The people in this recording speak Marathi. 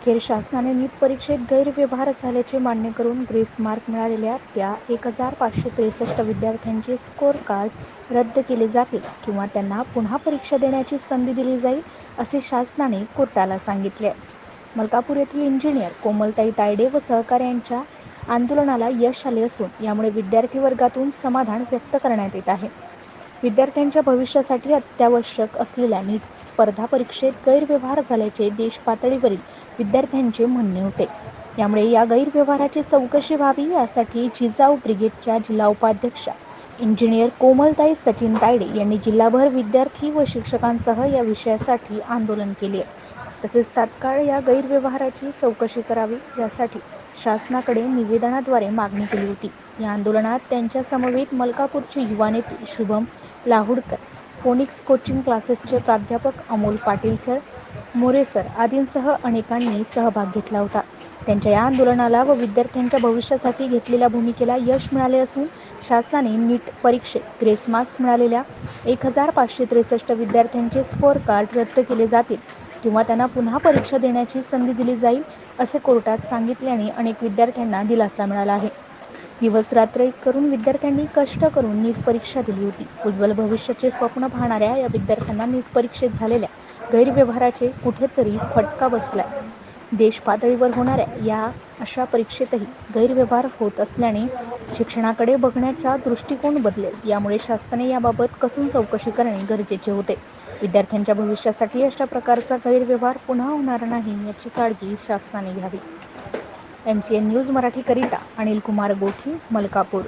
अखेर शासनाने नीट परीक्षेत गैरव्यवहार झाल्याचे मान्य करून ग्रेस मार्क मिळालेल्या त्या एक हजार पाचशे त्रेसष्ट विद्यार्थ्यांचे स्कोअर कार्ड रद्द केले जातील किंवा त्यांना पुन्हा परीक्षा देण्याची संधी दिली जाईल असे शासनाने कोर्टाला सांगितले. आहे मलकापूर येथील इंजिनियर कोमलताई तायडे व सहकाऱ्यांच्या आंदोलनाला यश आले असून यामुळे विद्यार्थी वर्गातून समाधान व्यक्त करण्यात येत आहे. विद्यार्थ्यांच्या भविष्यासाठी अत्यावश्यक असलेल्या नीट स्पर्धा परीक्षेत गैरव्यवहार झाल्याचे देश पातळीवरील विद्यार्थ्यांचे म्हणणे होते. यामुळे या गैरव्यवहाराची चौकशी व्हावी यासाठी जिजाऊ ब्रिगेडच्या जिल्हा उपाध्यक्षा इंजिनियर कोमलताई सचिन तायडे यांनी जिल्हाभर विद्यार्थी व शिक्षकांसह या विषयासाठी आंदोलन केले. तसेच तात्काळ या गैरव्यवहाराची चौकशी करावी यासाठी शासनाकडे निवेदनाद्वारे मागणी केली होती. या आंदोलनात त्यांच्या समवेत मलकापूरचे युवा नेते शुभम लाहुडकर फोनिक्स कोचिंग क्लासेसचे प्राध्यापक अमोल पाटील सर मोरे सर आदींसह अनेकांनी सहभाग घेतला होता. त्यांच्या या आंदोलनाला व विद्यार्थ्यांच्या भविष्यासाठी घेतलेल्या भूमिकेला यश मिळाले असून शासनाने नीट परीक्षेत ग्रेस मार्क्स मिळालेल्या एक हजार पाचशे त्रेसष्ट विद्यार्थ्यांचे स्कोअर कार्ड रद्द केले जातील किंवा त्यांना पुन्हा परीक्षा देण्याची संधी दिली जाईल असे कोर्टात सांगितल्याने अनेक विद्यार्थ्यांना दिलासा मिळाला आहे. दिवस रात्र एक करून विद्यार्थ्यांनी कष्ट करून नीट परीक्षा दिली होती. उज्ज्वल भविष्याचे स्वप्न पाहणाऱ्या या विद्यार्थ्यांना नीट परीक्षेत झालेल्या गैरव्यवहाराचे कुठेतरी फटका बसला देशपातळीवर होणाऱ्या या अशा परीक्षेतही गैरव्यवहार होत असल्याने शिक्षणाकडे बघण्याचा दृष्टिकोन बदलेल. यामुळे शासनाने याबाबत कसून चौकशी करणे गरजेचे होते. विद्यार्थ्यांच्या भविष्यासाठी अशा प्रकारचा गैरव्यवहार पुन्हा होणार नाही याची काळजी शासनाने घ्यावी. एम सी एन न्यूज मराठीकरिता अनिल कुमार गोठी मलकापूर.